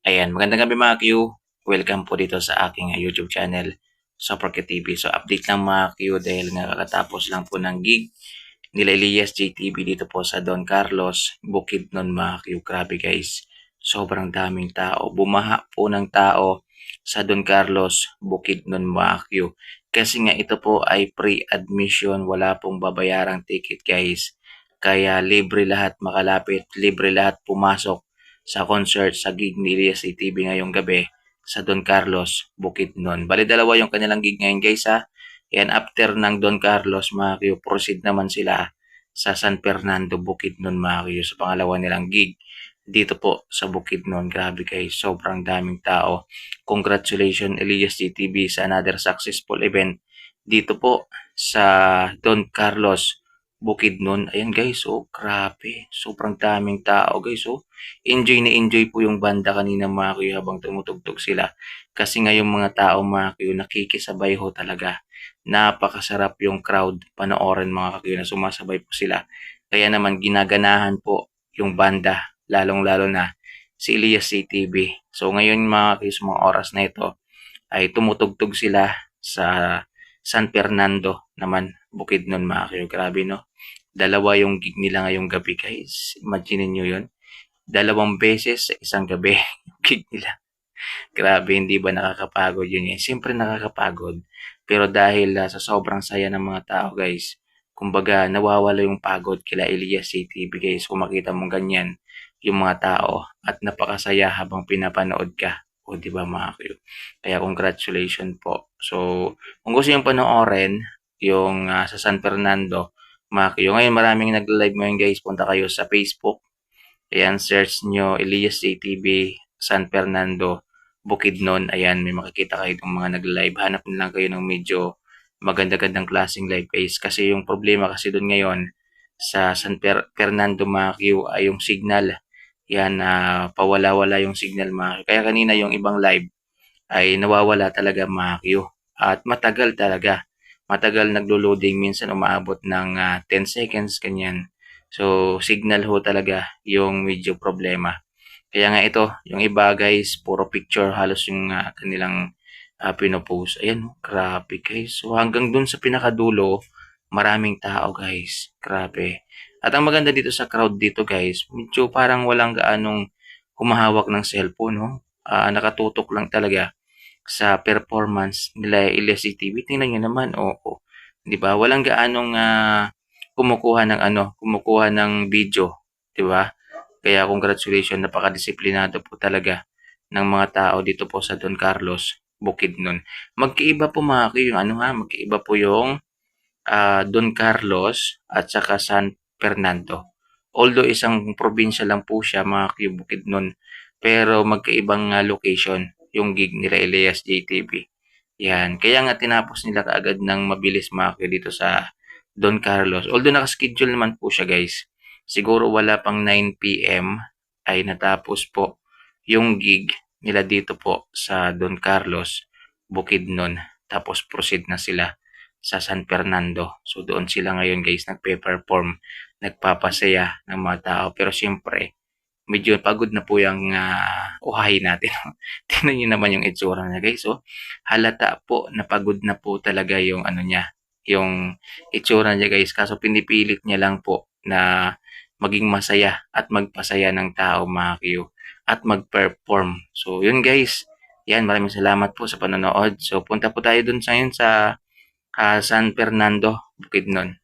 Ayan, magandang gabi mga Q. Welcome po dito sa aking uh, YouTube channel, Soproke TV. So update lang mga Q dahil nga kakatapos lang po ng gig nila Elias JTV dito po sa Don Carlos, Bukid nun mga Q. Grabe guys, sobrang daming tao. Bumaha po ng tao sa Don Carlos, Bukid nun mga Q. Kasi nga ito po ay pre-admission, wala pong babayarang ticket guys. Kaya libre lahat makalapit, libre lahat pumasok sa concert sa gig ni Elias ATV ngayong gabi sa Don Carlos, Bukidnon. Bali dalawa yung kanilang gig ngayon guys ha. Yan after ng Don Carlos mga kiyo, proceed naman sila sa San Fernando, Bukidnon mga kiyo, sa pangalawa nilang gig. Dito po sa Bukidnon, grabe guys, sobrang daming tao. Congratulations Elias GTV sa another successful event dito po sa Don Carlos, Bukidnon. Ayan guys, oh grabe, sobrang daming tao guys, oh enjoy na enjoy po yung banda kanina mga kuya habang tumutugtog sila. Kasi nga yung mga tao mga kuya nakikisabay ho talaga. Napakasarap yung crowd panoorin mga kuya na sumasabay po sila. Kaya naman ginaganahan po yung banda lalong-lalo na si Elias CTV. So ngayon mga kuya mga oras na ito ay tumutugtog sila sa San Fernando naman bukid nun mga kuya. Grabe no. Dalawa yung gig nila ngayong gabi guys. Imagine nyo yun dalawang beses sa isang gabi yung gig nila. Grabe, hindi ba nakakapagod yun eh? Siyempre nakakapagod. Pero dahil uh, sa sobrang saya ng mga tao guys, kumbaga nawawala yung pagod kila Elias CTV guys kung makita mong ganyan yung mga tao at napakasaya habang pinapanood ka. O di ba mga kayo? Kaya congratulations po. So, kung gusto yung panoorin yung uh, sa San Fernando, mga kayo, ngayon maraming nag-live ngayon guys, punta kayo sa Facebook Ayan, search nyo Elias JTV San Fernando Bukidnon. Ayan, may makikita kayo ng mga nag-live. Hanap na lang kayo ng medyo maganda-gandang klaseng live guys. Kasi yung problema kasi doon ngayon sa San Per Fernando Macchio ay yung signal. Yan, uh, pawala-wala yung signal Macchio. Kaya kanina yung ibang live ay nawawala talaga Macchio. At matagal talaga. Matagal naglo-loading. Minsan umaabot ng uh, 10 seconds, kanyan. So, signal ho talaga yung medyo problema. Kaya nga ito, yung iba guys, puro picture halos yung uh, kanilang uh, pinopost. Ayan, oh, grabe guys. So, hanggang dun sa pinakadulo, maraming tao guys. Grabe. At ang maganda dito sa crowd dito guys, medyo parang walang gaanong humahawak ng cellphone, no? Uh, nakatutok lang talaga sa performance nila Elias TV. Tingnan nyo naman, oo. 'Di ba? Walang gaanong uh, kumukuha ng ano, kumukuha ng video, 'di ba? Kaya congratulations, napakadisiplinado po talaga ng mga tao dito po sa Don Carlos, Bukidnon. Magkaiba po mga kayo, yung ano ha, magkaiba po yung uh, Don Carlos at saka San Fernando. Although isang probinsya lang po siya mga kayo, Bukidnon, pero magkaibang uh, location yung gig nila Elias JTV. Yan. Kaya nga tinapos nila kaagad ng mabilis mga dito sa Don Carlos. Although nakaschedule naman po siya guys. Siguro wala pang 9pm ay natapos po yung gig nila dito po sa Don Carlos, Bukidnon. Tapos proceed na sila sa San Fernando. So doon sila ngayon guys nagpe-perform, nagpapasaya ng mga tao. Pero siyempre, medyo pagod na po yung uh, uhahay natin. Tingnan niyo naman yung itsura niya guys. So, halata po na pagod na po talaga yung ano niya, yung itsura niya guys. Kaso pinipilit niya lang po na maging masaya at magpasaya ng tao mga kiyo at mag-perform. So yun guys, yan maraming salamat po sa panonood. So punta po tayo dun sa yun sa uh, San Fernando, Bukidnon.